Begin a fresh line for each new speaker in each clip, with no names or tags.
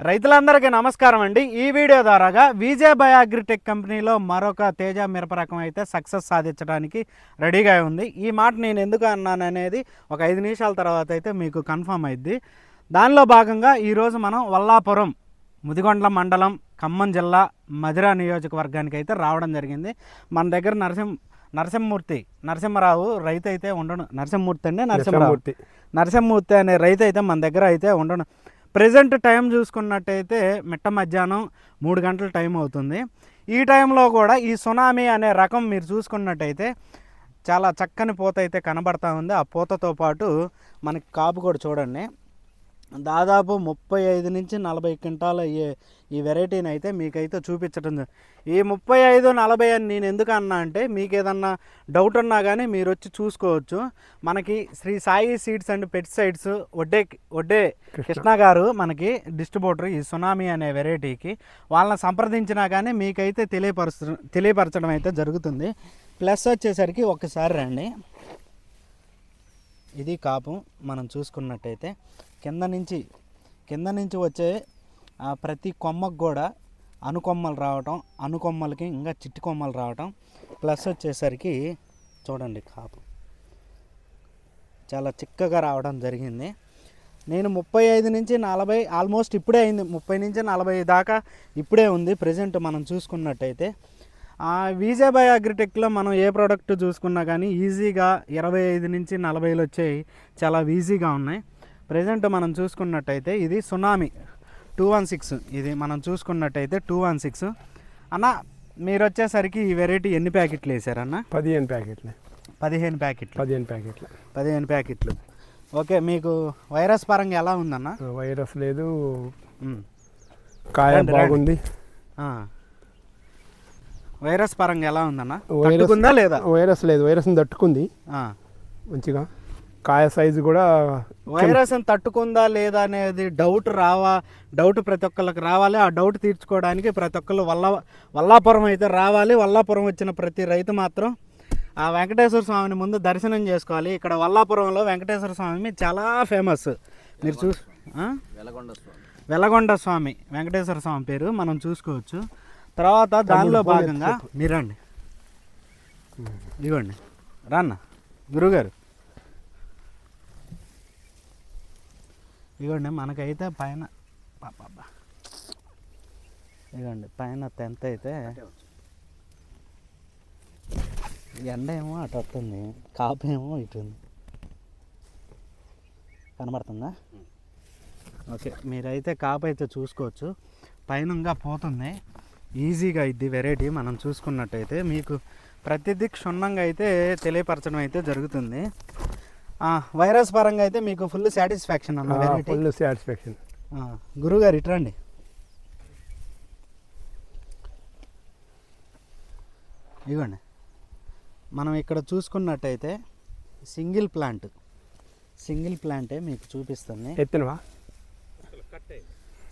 రైతులందరికీ నమస్కారం అండి. ఈ వీడియో ద్వారాగా విజయ్ బయాగ్రిటెక్ కంపెనీలో మరొక తేజ మిరప రకం అయితే సక్సెస్ సాధించడానికి రెడీగా ఉంది. ఈ మాట నేను ఎందుకు అన్నాను అనేది ఒక ఐదు నిమిషాల తర్వాత అయితే మీకు కన్ఫర్మ్ అయింది దానిలో భాగంగా ఈరోజు మనం వల్లాపురం ముదిగొండ్ల మండలం ఖమ్మం జిల్లా మధిరా నియోజకవర్గానికి అయితే రావడం జరిగింది. మన దగ్గర నరసింహ నరసింహమూర్తి నరసింహరావు రైతు అయితే ఉండను నరసింహమూర్తి అండి నరసింహరావు?
నరసింహమూర్తి.
నరసింహమూర్తి అనే రైతు అయితే మన దగ్గర అయితే ఉండను. ప్రజెంట్ టైం చూసుకున్నట్టయితే మిట్ట మధ్యాహ్నం మూడు గంటల టైం అవుతుంది. ఈ టైంలో కూడా ఈ సునామీ అనే రకం మీరు చూసుకున్నట్టయితే చాలా చక్కని పూత అయితే కనబడతా ఉంది. ఆ పూతతో పాటు మనకి కాపు కూడా చూడండి. దాదాపు ముప్పై ఐదు నుంచి నలభై క్వింటాల అయ్యే ఈ వెరైటీని అయితే మీకైతే చూపించడం ఈ ముప్పై ఐదు నలభై అని నేను ఎందుకు అన్నా అంటే మీకు ఏదన్నా డౌట్ ఉన్నా కానీ మీరు వచ్చి చూసుకోవచ్చు. మనకి Sri Sai seeds and pesticides Vadde Vadde Krishna. గారు మనకి డిస్ట్రిబ్యూటర్ ఈ సునామీ అనే వెరైటీకి వాళ్ళని సంప్రదించినా కానీ మీకైతే తెలియపరచ తెలియపరచడం అయితే జరుగుతుంది. ప్లస్ వచ్చేసరికి ఒకసారి రండి. ఇది కాపు మనం చూసుకున్నట్టయితే. కింద నుంచి కింద నుంచి వచ్చే ప్రతి కొమ్మకు కూడా అనుకొమ్మలు రావటం అనుకొమ్మలకి ఇంకా చిట్టి కొమ్మలు రావటం ప్లస్ వచ్చేసరికి చూడండి కాపు. చాలా చిక్కగా రావడం జరిగింది. నేను ముప్పై ఐదు నుంచి నలభై ఆల్మోస్ట్ ఇప్పుడే అయింది. ముప్పై నుంచి నలభై దాకా ఇప్పుడే ఉంది. ప్రజెంట్ మనం చూసుకున్నట్టయితే వీజా బై అగ్రిటెక్లో మనం ఏ ప్రోడక్ట్ చూసుకున్నా కానీ ఈజీగా ఇరవై ఐదు నుంచి నలభైలు వచ్చాయి. చాలా ఈజీగా ఉన్నాయి. ప్రజెంట్ మనం చూసుకున్నట్టయితే ఇది సునామీ టూ వన్ సిక్స్. ఇది మనం చూసుకున్నట్టయితే టూ వన్ సిక్స్. అన్న మీరు వచ్చేసరికి ఈ వెరైటీ ఎన్ని ప్యాకెట్లు వేసారన్న?
పదిహేను ప్యాకెట్లు.
పదిహేను ప్యాకెట్లు.
పదిహేను ప్యాకెట్లు.
పదిహేను ప్యాకెట్లు. ఓకే మీకు వైరస్ పరంగా ఎలా ఉందన్న?
వైరస్ లేదు. కాయ. బాగుంది.
వైరస్ పరంగా ఎలా ఉందన్న?
వైరస్
తట్టుకుందా లేదా?
వైరస్ లేదు. వైరస్ని తట్టుకుంది. మంచిగా. కాయ సైజు కూడా
వైరస్ తట్టుకుందా లేదా అనేది డౌట్ రావా డౌట్ ప్రతి ఒక్కరికి రావాలి. ఆ డౌట్ తీర్చుకోవడానికి ప్రతి ఒక్కరు వల్ల వల్లాపురం అయితే రావాలి. వల్లాపురం వచ్చిన ప్రతి రైతు మాత్రం ఆ వెంకటేశ్వర స్వామిని ముందు దర్శనం చేసుకోవాలి. ఇక్కడ వల్లాపురంలో వెంకటేశ్వర స్వామి చాలా ఫేమస్ మీరు చూ ఆ? వెలగొండ స్వామి. వెంకటేశ్వర స్వామి పేరు మనం చూసుకోవచ్చు. తర్వాత దానిలో భాగంగా మీరండి ఇదిగోండి. రాన్న. గురుగారు. ఇదిగోండి మనకైతే పైన పాపా ఇదిగోండి పైన టెన్త్ అయితే ఎండ ఏమో అటు వస్తుంది కాపు ఏమో ఇటు ఉంది. కనబడుతుందా? ఓకే మీరైతే కాపు అయితే చూసుకోవచ్చు. పైన ఇంకా పోతుంది. ఈజీగా ఇది వెరైటీ మనం చూసుకున్నట్టయితే మీకు ప్రతిదీ క్షుణ్ణంగా అయితే తెలియపరచడం అయితే జరుగుతుంది. వైరస్ పరంగా అయితే మీకు ఫుల్ సాటిస్ఫాక్షన్ అన్న
ఫుల్ సాటిస్ఫాక్షన్
గురుగారు ఇట్రండి ఇదిగోండి మనం ఇక్కడ చూసుకున్నట్టయితే సింగిల్ ప్లాంట్ సింగిల్ ప్లాంటే మీకు చూపిస్తుంది.
ఎత్తినవా?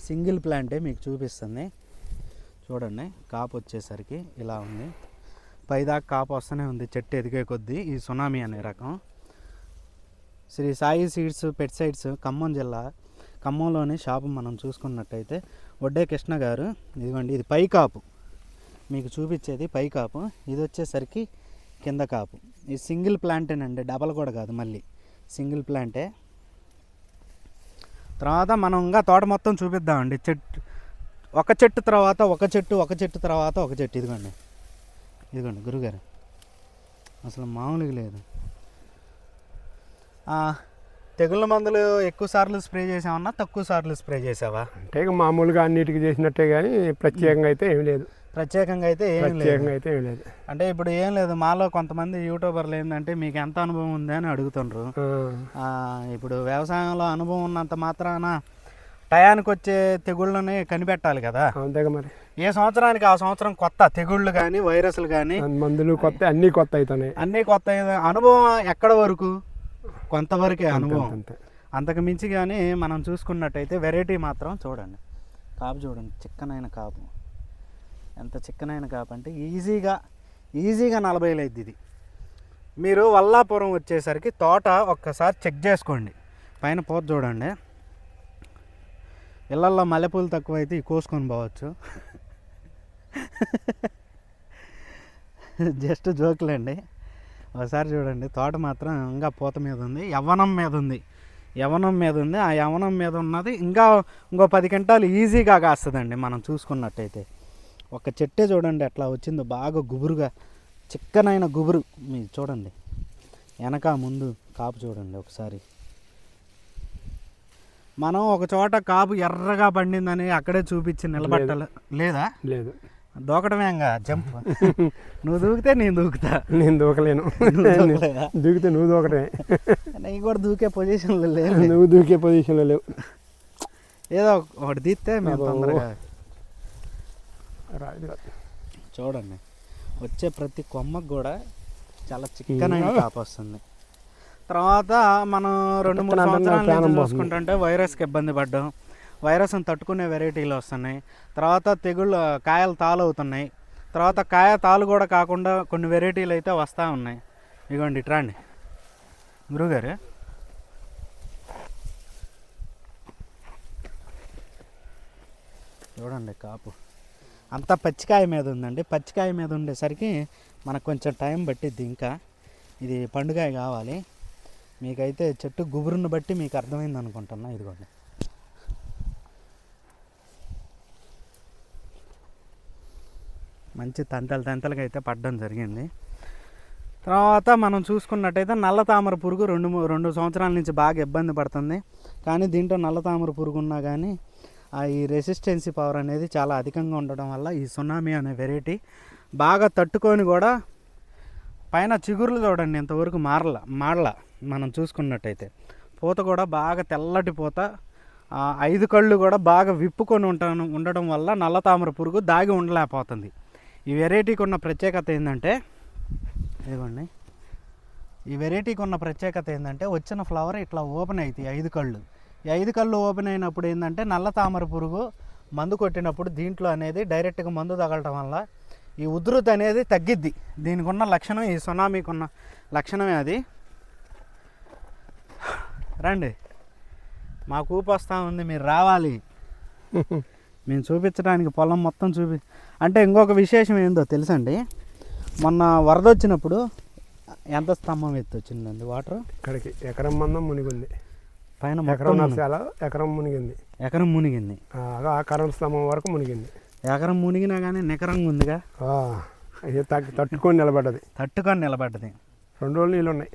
సింగిల్ ప్లాంటే మీకు చూపిస్తుంది. చూడండి కాపు వచ్చేసరికి ఇలా ఉంది. పైదాకా కాపు వస్తూనే ఉంది చెట్టు ఎదిగే కొద్దీ ఈ సునామీ అనే రకం. శ్రీ సాయి సీడ్స్ పెట్సైడ్స్ ఖమ్మం జిల్లా ఖమ్మంలోని షాపు మనం చూసుకున్నట్టయితే వడ్డే కృష్ణ గారు ఇదిగోండి ఇది పై కాపు మీకు చూపించేది పై కాపు ఇది వచ్చేసరికి కింద కాపు. ఇది సింగిల్ ప్లాంటేనండి డబల్ కూడా కాదు మళ్ళీ. సింగిల్ ప్లాంటే. తర్వాత మనం ఇంకా తోట మొత్తం చూపిద్దామండి. చెట్టు ఒక చెట్టు తర్వాత ఒక చెట్టు ఒక చెట్టు తర్వాత ఒక చెట్టు. ఇదిగోండి. ఇదిగోండి గురుగారు. అసలు మామూలుగా లేదు. తెగుళ్ళ మందులు ఎక్కువ సార్లు స్ప్రే చేసావన్నా తక్కువ సార్లు స్ప్రే చేసావా?
అంటే మామూలుగా అన్నిటికి చేసినట్టే కానీ ప్రత్యేకంగా అయితే ఏం లేదు.
ప్రత్యేకంగా అయితే ఏం లేదు.
ప్రత్యేకంగా అయితే ఏం లేదు.
అంటే ఇప్పుడు ఏం లేదు మాలో కొంతమంది యూట్యూబర్లు ఏంటంటే మీకు ఎంత అనుభవం ఉంది అని అడుగుతుండ్రు. ఇప్పుడు వ్యవసాయంలో అనుభవం ఉన్నంత మాత్రాన టయానికి వచ్చే తెగుళ్ళని కనిపెట్టాలి కదా.
అంతేగా మరి.
ఏ సంవత్సరానికి ఆ సంవత్సరం కొత్త తెగుళ్ళు కానీ వైరస్లు కానీ
మందులు కొత్త అన్నీ కొత్త అవుతున్నాయి.
అన్నీ కొత్త అనుభవం ఎక్కడ వరకు? కొంతవరకే అనుభవం.
అంతే
అంతకు మించి కానీ మనం చూసుకున్నట్టయితే వెరైటీ మాత్రం చూడండి. కాపు చూడండి చిక్కనైన కాపు. ఎంత చిక్కనైన కాపు అంటే ఈజీగా ఈజీగా నలభై లేదు ఇది. మీరు వల్లాపురం వచ్చేసరికి తోట ఒక్కసారి చెక్ చేసుకోండి. పైన పోత చూడండి. ఇళ్ళల్లో మల్లెపూలు తక్కువైతే ఇవి కోసుకొని పోవచ్చు. జస్ట్ జోకులండి. ఒకసారి చూడండి. తోట మాత్రం ఇంకా పూత మీద ఉంది. యవ్వనం మీద ఉంది. యవనం మీద ఉంది. ఆ యవనం మీద ఉన్నది ఇంకా ఇంకో పది గంటలు ఈజీగా కాస్తుందండి మనం చూసుకున్నట్టయితే. ఒక చెట్టే చూడండి ఎట్లా వచ్చిందో. బాగా గుబురుగా చిక్కనైన గుబురు. మీరు చూడండి. వెనక ముందు కాపు చూడండి ఒకసారి. మనం ఒక చోట కాపు ఎర్రగా పండిందని అక్కడే చూపించి నిలబట్టాలి లేదా?
లేదు.
దూకడమేంగా జంప్ నువ్వు దూకితే నేను దూకుతా
నేను దూకలేను? దూకితే నువ్వు దూకటమే
నేను కూడా దూకే పొజిషన్లో లేదు
నువ్వు దూకే పొజిషన్లో లేవు
ఏదో ఒకటి తీస్తే మేము. తొందరగా
రాదు.
చూడండి వచ్చే ప్రతి కొమ్మకు కూడా చాలా చిక్కనైన
ఇంకా?
కాపు వస్తుంది తర్వాత మనం రెండు మూడు
చిక్కన
సంవత్సరాల. చూసుకుంటుంటే వైరస్కి ఇబ్బంది పడ్డాం వైరస్ని తట్టుకునే వెరైటీలు వస్తున్నాయి. తర్వాత తెగుళ్ళు కాయలు తాలవుతున్నాయి. తర్వాత కాయ తాలు కూడా కాకుండా కొన్ని వెరైటీలు అయితే వస్తూ ఉన్నాయి. ఇగోండి ఇట్రాండి. గురుగారు. చూడండి కాపు. అంతా పచ్చికాయ మీద ఉందండి. పచ్చికాయ మీద ఉండేసరికి మనకు కొంచెం టైం పట్టిద్ది ఇంకా. ఇది పండుగ కావాలి. మీకైతే చెట్టు గుబురును బట్టి మీకు అర్థమైంది అనుకుంటున్నా ఇదిగోండి. మంచి తంతలు తంతలుగా అయితే పడడం జరిగింది. తర్వాత మనం చూసుకున్నట్టయితే నల్ల తామర పురుగు రెండు రెండు సంవత్సరాల నుంచి బాగా ఇబ్బంది పడుతుంది. కానీ దీంట్లో నల్ల తామర పురుగు ఉన్నా కానీ ఆ ఈ రెసిస్టెన్సీ పవర్ అనేది చాలా అధికంగా ఉండడం వల్ల ఈ సునామీ అనే వెరైటీ బాగా తట్టుకొని కూడా పైన చిగుర్లు చూడండి ఇంతవరకు మారల మాడల మనం చూసుకున్నట్టయితే పూత కూడా బాగా తెల్లటి పూత ఐదు కళ్ళు కూడా బాగా విప్పుకొని ఉంటాను ఉండడం వల్ల నల్ల తామర పురుగు దాగి ఉండలేకపోతుంది. ఈ వెరైటీకి ఉన్న ప్రత్యేకత ఏంటంటే ఇదిగోండి. ఈ వెరైటీకి ఉన్న ప్రత్యేకత ఏంటంటే వచ్చిన ఫ్లవర్ ఇట్లా ఓపెన్ అవుతాయి ఐదు కళ్ళు. ఈ ఐదు కళ్ళు ఓపెన్ అయినప్పుడు ఏంటంటే నల్ల తామర పురుగు మందు కొట్టినప్పుడు దీంట్లో అనేది డైరెక్ట్గా మందు తగలటం వల్ల ఈ ఉధృతి అనేది తగ్గిద్ది. దీనికి ఉన్న లక్షణం ఈ సునామీకి ఉన్న లక్షణమే అది. రండి. మాకు ఊపి వస్తూ ఉంది మీరు రావాలి. మేము చూపించడానికి పొలం మొత్తం చూపి అంటే ఇంకొక విశేషం ఏందో తెలుసండి? మొన్న వరద వచ్చినప్పుడు ఎంత స్తంభం ఎత్తు వచ్చిందండి? వాటర్?
ఇక్కడికి ఎకరం మందం మునిగింది.
పైన
ఎకరం నర్సాల ఎకరం మునిగింది.
ఎకరం మునిగింది.
ఆ, కరెంట్ స్తంభం వరకు మునిగింది.
ఎకరం మునిగినా కానీ నికరంగా ఉందిగా?
ఇది తట్టుకొని నిలబడ్డది.
తట్టుకొని నిలబడ్డది.
రెండు రోజులు నీళ్ళు ఉన్నాయి.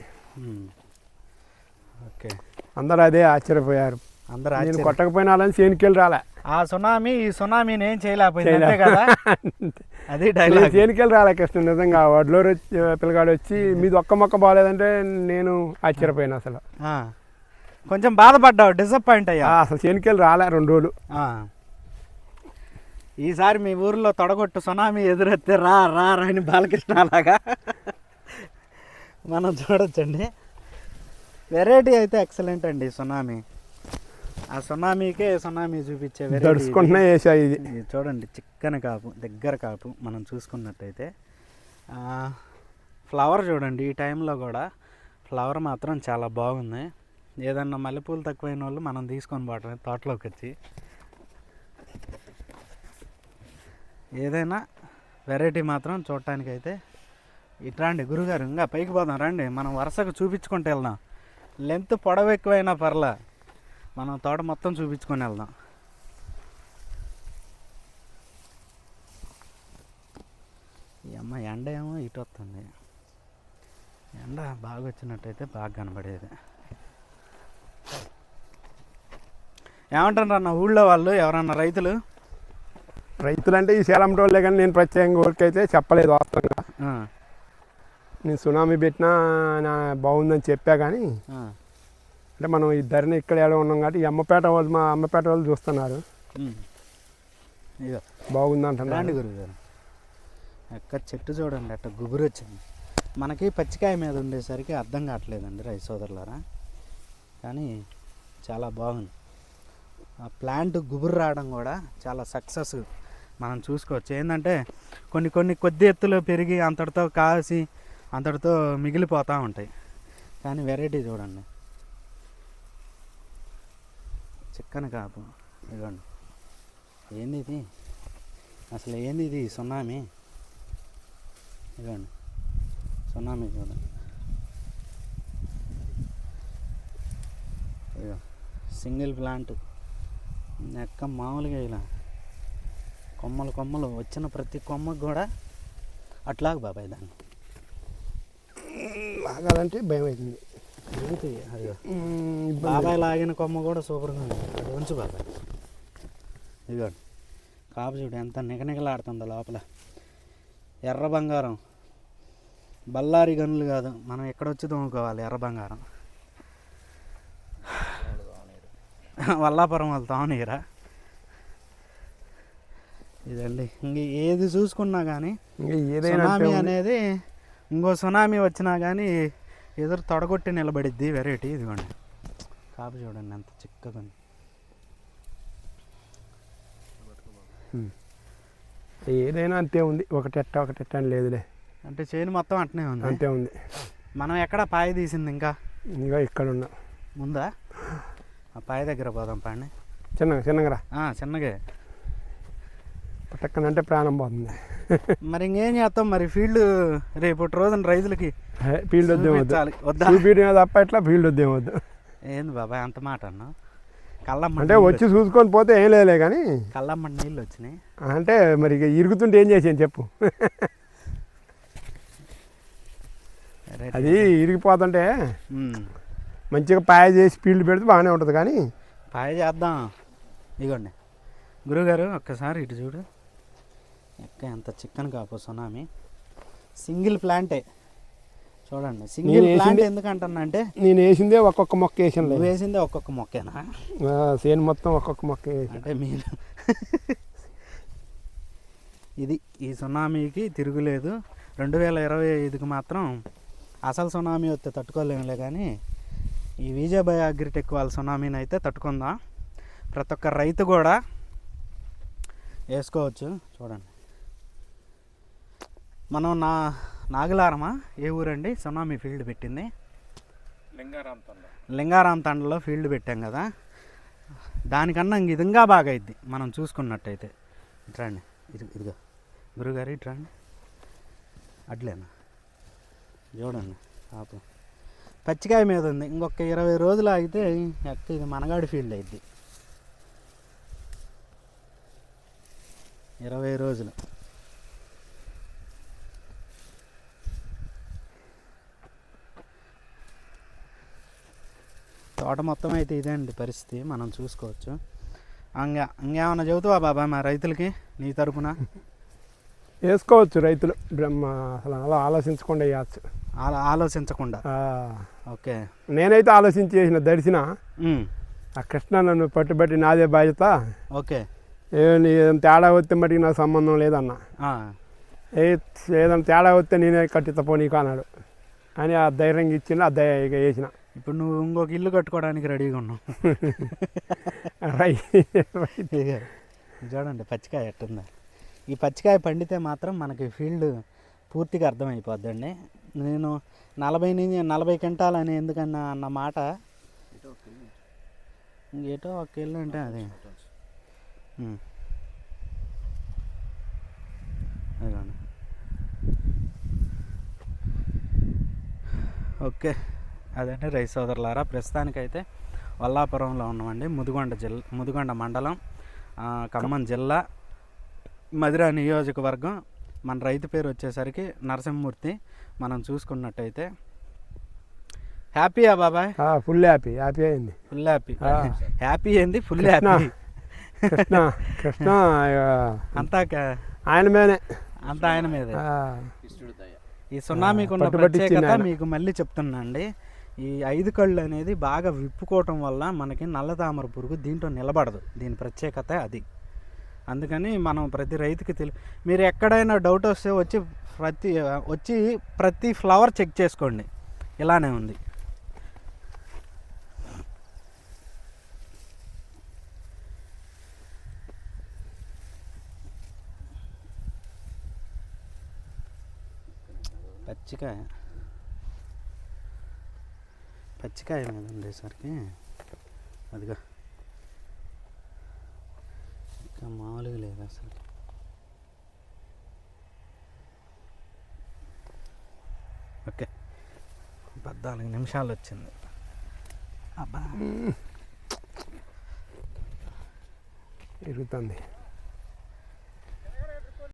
ఓకే.
అందరూ అదే ఆశ్చర్యపోయారు.
అందరు
నేను కొట్టకపోయినా చేనుకెళ్ళి రాలే.
ఆ సునామీ ఈ సునామీని ఏం చేయలేకపోయింది అంతే కదా? అది
నేను
డైలాగ్
చేనుకెళ్ళి రాలే కృష్ణ నిజంగా. వడ్లో వచ్చి పిల్లగాడు వచ్చి మీది ఒక్క మొక్క బాగాలేదంటే నేను ఆశ్చర్యపోయాను అసలు.
కొంచెం బాధపడ్డావు డిసప్పాయింట్ అయ్యా
అసలు చేనుకెళ్ళి రాలే రెండు రోజులు.
ఈసారి మీ ఊర్లో తొడగొట్టు సునామీ ఎదురెత్తే రా రా రా అని బాలకృష్ణ అలాగా మనం చూడొచ్చండి. వెరైటీ అయితే ఎక్సలెంట్ అండి సునామీ. ఆ సునామీకే సునామీ చూపించే వెరైటీ
దడుచుకుంటున్నా వేసా ఇది.
ఇది చూడండి చిక్కని కాపు దగ్గర కాపు మనం చూసుకున్నట్టయితే. ఫ్లవర్ చూడండి ఈ టైంలో కూడా ఫ్లవర్ మాత్రం చాలా బాగుంది. ఏదన్నా మల్లెపూలు తక్కువైన వాళ్ళు మనం తీసుకొని పోవటమే తోటలోకి వచ్చి ఏదైనా వెరైటీ మాత్రం చూడటానికైతే ఇటు రండి గురుగారు ఇంకా పైకి పోదాం రండి. మనం వరుసగా చూపించుకుంటూ వెళ్దాం. లెంత్ పొడవు ఎక్కువైనా పర్లా. మనం తోట మొత్తం చూపించుకొని వెళ్దాం. ఈ అమ్మ ఎండ ఏమో ఇటు వస్తుంది. ఎండ బాగా వచ్చినట్టయితే బాగా కనబడేది. ఏమంటారు అన్న ఊళ్ళో వాళ్ళు ఎవరన్నా రైతులు?
రైతులంటే ఈ సేలం రోజులే కానీ నేను ప్రత్యేకంగా ఊరికైతే చెప్పలేదు వాస్తవంగా. నేను సునామీ పెట్టినా నా బాగుందని చెప్పా కానీ అంటే మనం ఇద్దరిని ఇక్కడ ఏడ ఉన్నాం కాబట్టి ఈ అమ్మపేట వాళ్ళు మా అమ్మపేట వాళ్ళు చూస్తున్నారు.
ఉమ్. ఇదిగో.
బాగుంది
రండి
అంటున్నారు
గురుగారు. ఎక్క చెట్టు చూడండి అట్ట గుబురు వచ్చింది. మనకి పచ్చికాయ మీద ఉండేసరికి అర్థం కావట్లేదండి రైతు సోదరులారా. కానీ చాలా బాగుంది. ఆ ప్లాంట్ గుబురు రావడం కూడా చాలా సక్సెస్. మనం చూసుకోవచ్చు. ఏంటంటే కొన్ని కొన్ని కొద్ది ఎత్తులో పెరిగి అంతటితో కాసి అంతటితో మిగిలిపోతూ ఉంటాయి. కానీ వెరైటీ చూడండి. చిక్కని కాపు. ఇదిగోండి. ఏంది ఇది? అసలు ఏంది ఇది? సునామీ. ఇదిగోండి. సునామీ చూడండి ఇదిగో సింగిల్ ప్లాంట్. ఎక్క మామూలుగా ఇలా. కొమ్మలు కొమ్మలు. వచ్చిన ప్రతి కొమ్మకు కూడా అట్లాగ బాబాయ్ దాన్ని.
లాగాలంటే భయం అవుతుంది
అదిగో. బాబాయ్ లాగిన కొమ్మ కూడా సూపర్గా ఉంది. అది ఉంచు బాబాయ్. ఇదిగోండి కాపు చూడు ఎంత నిగనిగలాడుతుందో లోపల. ఎర్ర బంగారం. బల్లారి గనులు కాదు మనం ఎక్కడొచ్చి తోముకోవాలి ఎర్ర బంగారం? వల్లాపురం వాళ్ళు తోమనీరా? ఇదండి. ఇంక ఏది చూసుకున్నా కానీ
ఇంకా ఏదైనా.
అనేది ఇంకో సునామీ వచ్చినా కానీ ఎదురు తొడగొట్టి నిలబడిద్ది వెరైటీ ఇదిగోండి. కాపు చూడండి ఎంత చిక్కగా ఉంది.
ఏదైనా అంతే ఉంది. ఒకటి ఎట్ట ఒకటి ఎట్ట అని లేదులే.
అంటే చేను మొత్తం అట్నే ఉంది.
అంతే ఉంది.
మనం ఎక్కడ పాయ తీసింది ఇంకా?
ఇంకా ఇక్కడ ఉన్నా
ముందా? ఆ పాయ దగ్గర పోదాం పాండి.
చిన్నగా చిన్నగా
చిన్నగే.
పట్టక్కనంటే ప్రాణం పోతుంది.
మరి ఇంకేం చేస్తాం? మరి ఫీల్డ్ రేపటి రోజున రైతులకి
ఫీల్డ్ వద్దేం వద్దు
చూపించాలి. వద్దా?
చూపించడం తప్ప ఎట్లా ఫీల్డ్ వద్దేం వద్దు
ఏంది బాబాయ్ అంత మాట అన్నా కళ్ళమ్మ
అంటే వచ్చి చూసుకొని పోతే ఏం లేదులే కానీ
కళ్ళమ్మ నీళ్ళు వచ్చినాయి.
అంటే మరి ఇక ఇరుగుతుంటే ఏం చేసాను చెప్పు. అది ఇరిగిపోతుంటే. మంచిగా పాయ చేసి ఫీల్డ్ పెడితే బాగానే ఉంటుంది కానీ
పాయ చేద్దాం. ఇగోండి. గురుగారు ఒక్కసారి ఇటు చూడు. ఎక్క ఎంత చిక్కన్ కాపు సునామీ. సింగిల్ ప్లాంటే. చూడండి. సింగిల్ ప్లాంట్ ఎందుకు అంటున్నా అంటే
నేను వేసిందే ఒక్కొక్క మొక్క వేసాను
వేసిందే ఒక్కొక్క మొక్కేనా?
సేను మొత్తం ఒక్కొక్క మొక్క
అంటే మీరు ఇది ఈ సునామీకి తిరుగులేదు. రెండు వేల ఇరవై ఐదుకి మాత్రం అసలు సునామీ వస్తే తట్టుకోలేములే కానీ ఈ విజయబాయ్ అగ్రిటెక్ వాళ్ళ సునామీని అయితే తట్టుకుందాం. ప్రతి ఒక్క రైతు కూడా వేసుకోవచ్చు. చూడండి. మనం నా నాగలారమా? ఏ ఊరండి? సునామీ ఫీల్డ్ పెట్టింది.
లింగారాం తండ.
లింగారాం తండలో ఫీల్డ్ పెట్టాం కదా. దానికన్నా ఇంక ఇదిగా బాగా అయింది మనం చూసుకున్నట్టయితే. ఇట్రండి ఇది ఇదిగో. గురుగారు ఇట్రండి. అట్లేనా? చూడండి పాపం. పచ్చికాయ మీద ఉంది. ఇంకొక ఇరవై రోజులు ఆగితే ఎక్క ఇది మనగాడి ఫీల్డ్ అయింది ఇరవై రోజులు. తోట మొత్తం అయితే ఇదే అండి పరిస్థితి. మనం చూసుకోవచ్చు. ఇంకా ఇంకేమన్నా చెబుతావా బాబా మా రైతులకి? నీ తరపున?
వేసుకోవచ్చు రైతులు. బ్రహ్మ అసలు అలా ఆలోచించకుండా వేయచ్చు.
ఆలో ఆలోచించకుండా? ఓకే.
నేనైతే ఆలోచించి చేసిన దర్శన ఆ కృష్ణ నన్ను పట్టుబట్టి నాదే బాధ్యత.
ఓకే.
ఏ తేడా వస్తే మటుకు నాకు సంబంధం లేదన్న. ఏ ఏదైనా తేడా వస్తే నేనే కట్టితపో నీకు అన్నాడు. అని ఆ ధైర్యం ఇచ్చిండు ఆ ధైర్యం ఇక వేసిన
ఇప్పుడు నువ్వు ఇంకొక ఇల్లు కట్టుకోవడానికి రెడీగా ఉన్నావు. చూడండి పచ్చికాయ ఎట్టుందా. ఈ పచ్చికాయ పండితే మాత్రం మనకి ఫీల్డ్ పూర్తిగా అర్థమైపోద్దండి. నేను నలభై నుంచి నలభై క్వింటాల్ అని ఎందుకన్నా అన్న మాట. ఇంకేటో ఒక ఇల్లు అంటే అదే. ఓకే. అదండి రైస్ సోదరులారా ప్రస్తుతానికైతే వల్లాపురంలో ఉన్నామండి. ముదిగొండ జిల్లా ముదిగొండ మండలం ఖమ్మం జిల్లా మధిర నియోజకవర్గం. మన రైతు పేరు వచ్చేసరికి నరసింహమూర్తి. మనం చూసుకున్నట్టయితే హ్యాపీయా బాబాయ్?
Full happy. హ్యాపీ అయింది.
Full happy. హ్యాపీ ఏంది? ఫుల్. హ్యాపీ.
కృష్ణ.
అంతా
ఆయన మీదనే
అంతా ఆయన మీదే. ఈ సునామీకి ఉన్న
పట్టుబట్టి
ప్రత్యేకత. మీకు మళ్ళీ చెప్తున్నా అండి ఈ ఐదు కళ్ళు అనేది బాగా విప్పుకోవటం వల్ల మనకి నల్ల తామర పురుగు దీంట్లో నిలబడదు. దీని ప్రత్యేకత అది. అందుకని మనం ప్రతి రైతుకి తెలి మీరు ఎక్కడైనా డౌట్ వస్తే వచ్చి ప్రతి వచ్చి ప్రతి ఫ్లవర్ చెక్ చేసుకోండి. ఇలానే ఉంది. పచ్చికాయ. పచ్చికాయ మీద ఉండేసరికి అదిగా. ఇంకా మామూలుగా లేదు అసలు. ఓకే. పద్నాలుగు నిమిషాలు వచ్చింది. అబ్బా.
ఇరుగుతుంది.